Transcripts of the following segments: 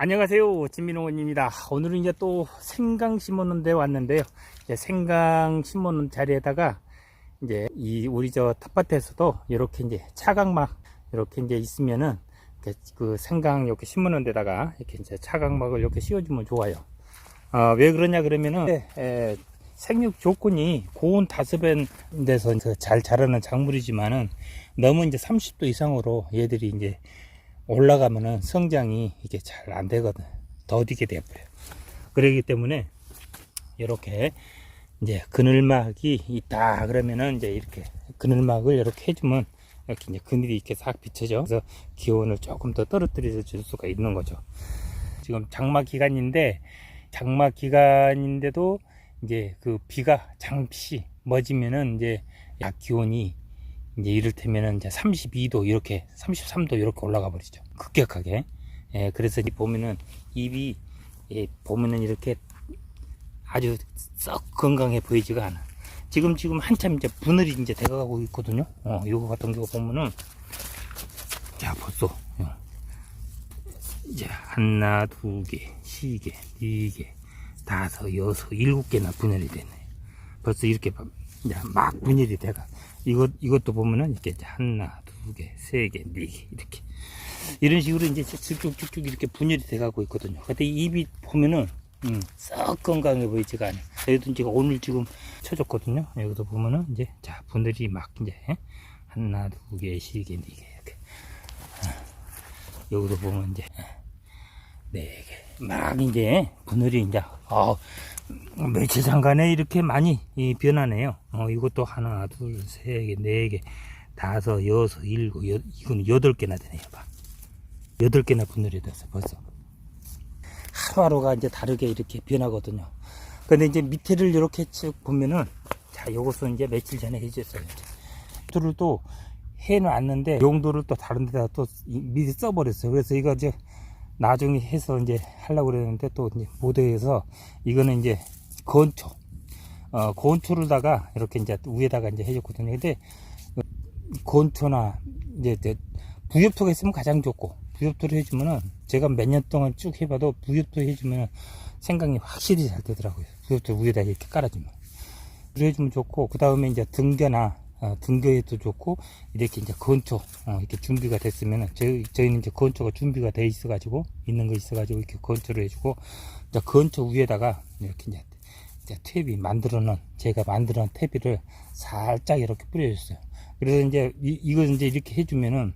안녕하세요. 진민호원입니다. 오늘은 이제 또 생강 심어놓은 데 왔는데요. 이제 생강 심어놓은 자리에다가 이제 이 우리 저 텃밭에서도 이렇게 이제 차각막 이렇게 이제 있으면은 그 생강 이렇게 심어놓은 데다가 이렇게 이제 차각막을 이렇게 씌워주면 좋아요. 어, 왜 그러냐 그러면은 에, 생육 조건이 고온 다습한 데서 잘 자라는 작물이지만은 너무 이제 30도 이상으로 얘들이 이제 올라가면은 성장이 이게 잘 안 되거든. 더디게 돼버려. 그러기 때문에 이렇게 이제 그늘막이 있다 그러면은 이제 이렇게 그늘막을 이렇게 해주면 이렇게 이제 그늘이 이렇게 싹 비쳐져. 그래서 기온을 조금 더 떨어뜨려 줄 수가 있는 거죠. 지금 장마 기간인데 장마 기간인데도 이제 그 비가 잠시 멎으면은 이제 약 기온이 이제 이를테면은 이제 32도 이렇게 33도 이렇게 올라가 버리죠. 급격하게. 예, 그래서 이 보면은 입이 예, 보면은 이렇게 아주 썩 건강해 보이지가 않아. 지금 지금 한참 이제 분할이 이제 돼가고 있거든요. 어, 이거 같은 경우 보면은 자 벌써 어, 이제 하나, 두 개, 세 개, 네 개, 다섯, 여섯, 일곱 개나 분할이 되네. 벌써 이렇게 봐- 이제 막 분열이 돼가. 이것 이것도 보면은 이렇게 하나, 두 개, 세 개, 네 개 이렇게 이런 식으로 이제 쭉쭉쭉쭉 이렇게 분열이 돼가고 있거든요. 근데 이 입이 보면은 음, 썩 건강해 보이지가 않아요. 저희도 이제 오늘 지금 쳐줬거든요. 여기도 보면은 이제 자 분들이 막 이제 하나, 두 개, 세 개, 네 개 이렇게. 아, 여기도 보면 이제 네 개. 막 이제 분들이 이제 어, 며칠 잠깐에 이렇게 많이 이 변하네요. 어, 이것도 하나, 둘, 세 개, 네 개, 다섯, 여섯, 일곱, 여, 이건 여덟 개나 되네요. 봐. 여덟 개나 분열이 됐어 벌써. 하루하루가 이제 다르게 이렇게 변하거든요. 근데 이제 밑에를 이렇게 쭉 보면은 자, 요것은 이제 며칠 전에 해줬어요. 용도를 또 해놨는데 용도를 또 다른 데다 또 이- 미리 써버렸어요. 그래서 이거 이제 나중에 해서 이제 하려고 그랬는데 또 이제 못해서 이거는 이제 건초 어 건초를다가 이렇게 이제 위에다가 이제 해줬거든요. 근데 그 건초나 이제 이제 부엽토가 있으면 가장 좋고 부엽토를 해주면은 제가 몇 년 동안 쭉 해봐도 부엽토 해주면은 생강이 확실히 잘 되더라고요. 부엽토 위에다 이렇게 깔아주면 그래주면 좋고 그 다음에 이제 등겨나 어, 등교에도 좋고 이렇게 이제 건초 어, 이렇게 준비가 됐으면은 저희 저희는 이제 건초가 준비가 돼 있어 가지고 있는 거 있어 가지고 이렇게 건초를 해주고 이제 건초 위에다가 이렇게 이제 이제 탭이 만들어 놓은 제가 만들어 놓은 탭을 살짝 이렇게 뿌려줬어요. 그래서 이제 이, 이거 이제 이렇게 해주면은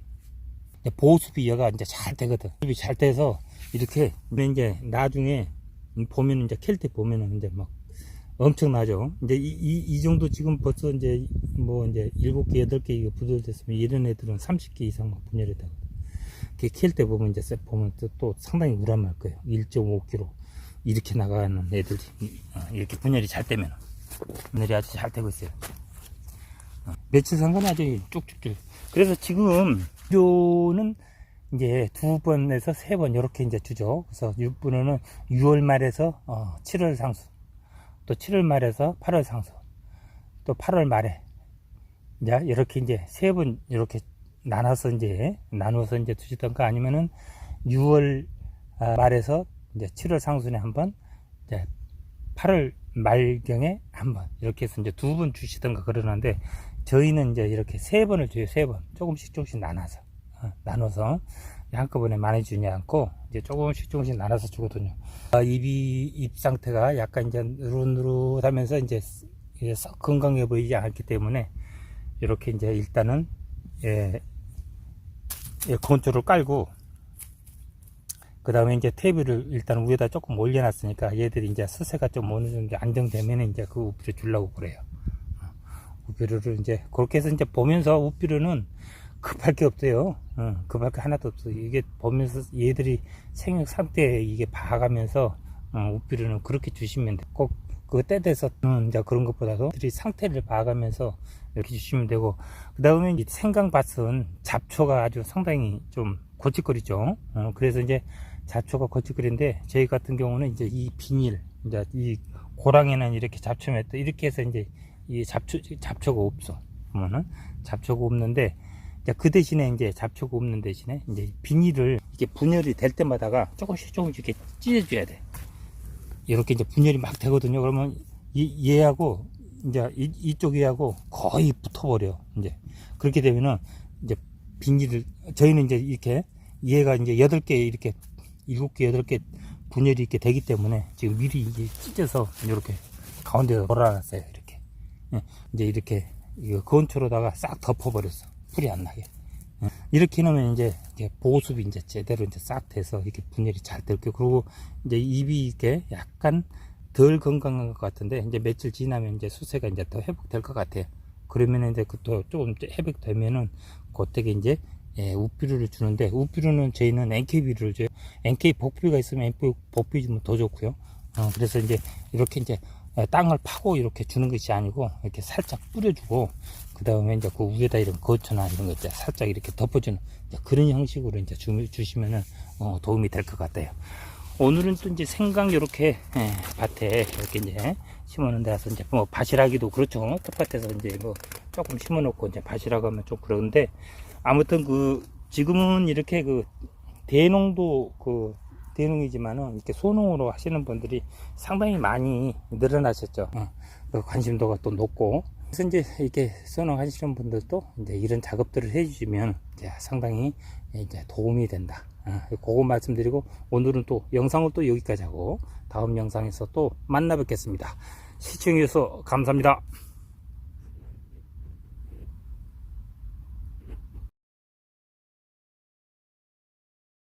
보수비 여가 이제 잘 되거든. 보수비 잘 돼서 이렇게 근데 이제 나중에 보면은 이제 캘 때 보면은 이제 막 엄청나죠. 이제 이, 이, 이 정도 지금 벌써 이제 뭐 이제 일곱 개, 여덟 개 분열됐으면 이런 애들은 30개 이상 막 분열이 되거든. 이렇게 캘 때 보면 이제 쎄 보면 또, 또 상당히 우람할 거예요. 1.5kg 이렇게 나가는 애들이 어, 이렇게 분열이 잘 되면 분열이 아주 잘 되고 있어요. 어, 며칠 상관이 아주 쭉쭉쭉. 그래서 지금 요는 이제 두 번에서 세 번 이렇게 이제 주죠. 그래서 6분은 6월 말에서 어, 7월 상수. 또 7월 말에서 8월 상수, 또 8월 말에 이제 이렇게 이제 세 번 이렇게 나눠서 이제 나눠서 이제 두시던가 아니면은 6월 아, 말에서 이제 7월 상순에 한 번, 이제 8월 말경에 한번 이렇게 해서 이제 두 번 주시던가 그러는데 저희는 이제 이렇게 세 번을 줘요 세 번. 조금씩 조금씩 나눠서. 어, 나눠서 한꺼번에 많이 주지 않고 이제 조금씩 조금씩 나눠서 주거든요. 아, 입이 입 상태가 약간 이제 누릇누릇하면서 이제 이제 썩 건강해 보이지 않기 때문에 이렇게 이제 일단은 예, 예 건초를 깔고 그 다음에 이제 테이블을 일단 위에다 조금 올려놨으니까 얘들이 이제 스세가 좀 어느 정도 안정되면 이제 그 우비를 주려고 그래요. 어, 우비를 이제 그렇게 해서 이제 보면서 우비로는 급할 게 없어요. 어, 급할 게 하나도 없어. 이게 보면서 얘들이 생육 상태에 이게 봐가면서 어, 우비로는 그렇게 주시면 돼. 꼭 그 때 돼서는 이제 그런 것보다도 들이 상태를 봐가면서 이렇게 주시면 되고 그 다음에 생강밭은 잡초가 아주 상당히 좀 고치거리죠. 어, 그래서 이제 잡초가 고치거리인데 저희 같은 경우는 이제 이 비닐 이제 이 고랑에는 이렇게 잡초 맺도 이렇게 해서 이제 이 잡초 잡초가 없어. 보면은 잡초가 없는데 그 대신에 이제 잡초가 없는 대신에 이제 비닐을 이게 분열이 될 때마다가 조금씩 조금씩 이렇게 찢어줘야 돼. 이렇게 이제 분열이 막 되거든요. 그러면 이, 얘하고 이제 이, 이쪽 얘하고 거의 붙어버려. 이제 그렇게 되면은 이제 비닐을 저희는 이제 이렇게 얘가 이제 여덟 개 이렇게 일곱 개 여덟 개 분열이 이렇게 되기 때문에 지금 미리 이제 찢어서 이렇게 가운데에 몰아놨어요. 이렇게 예, 이제 이렇게 이거 건초로다가 싹 덮어버렸어. 풀이 안 나게. 예, 이렇게 해놓으면 이제 보습이 이제 제대로 이제 싹 돼서 이렇게 분열이 잘될 거고 그리고 이제 입이 이렇게 약간 덜 건강한 것 같은데 이제 며칠 지나면 이제 수세가 이제 더 회복될 것 같아요. 그러면 이제 그또 조금 회복되면은 그때게 이제 예, 우비료를 주는데 우비료는 저희는 NK비료를 줘요. NK 복비가 있으면 NK 복비 주면 더 좋고요. 어, 그래서 이제 이렇게 이제 어, 땅을 파고 이렇게 주는 것이 아니고 이렇게 살짝 뿌려주고 그 다음에 이제 그 위에다 이런 거처나 이런 거 이제 살짝 이렇게 덮어주는 그런 형식으로 이제 주, 주시면은 어, 도움이 될 것 같아요. 오늘은 또 이제 생강 이렇게 예, 밭에 이렇게 이제 심어놓은 데서 이제 뭐 밭이라기도 그렇죠. 텃밭에서 이제 뭐 조금 심어놓고 이제 밭이라고 하면 좀 그런데 아무튼 그 지금은 이렇게 그 대농도 그 대농이지만은 이렇게 소농으로 하시는 분들이 상당히 많이 늘어나셨죠. 어, 그 관심도가 또 높고 그래서 이제 이렇게 소농하시는 분들도 이제 이런 작업들을 해주시면 이제 상당히 이제 도움이 된다. 아, 그거 말씀드리고 오늘은 또 영상을 또 여기까지 하고 다음 영상에서 또 만나 뵙겠습니다. 시청해주셔서 감사합니다.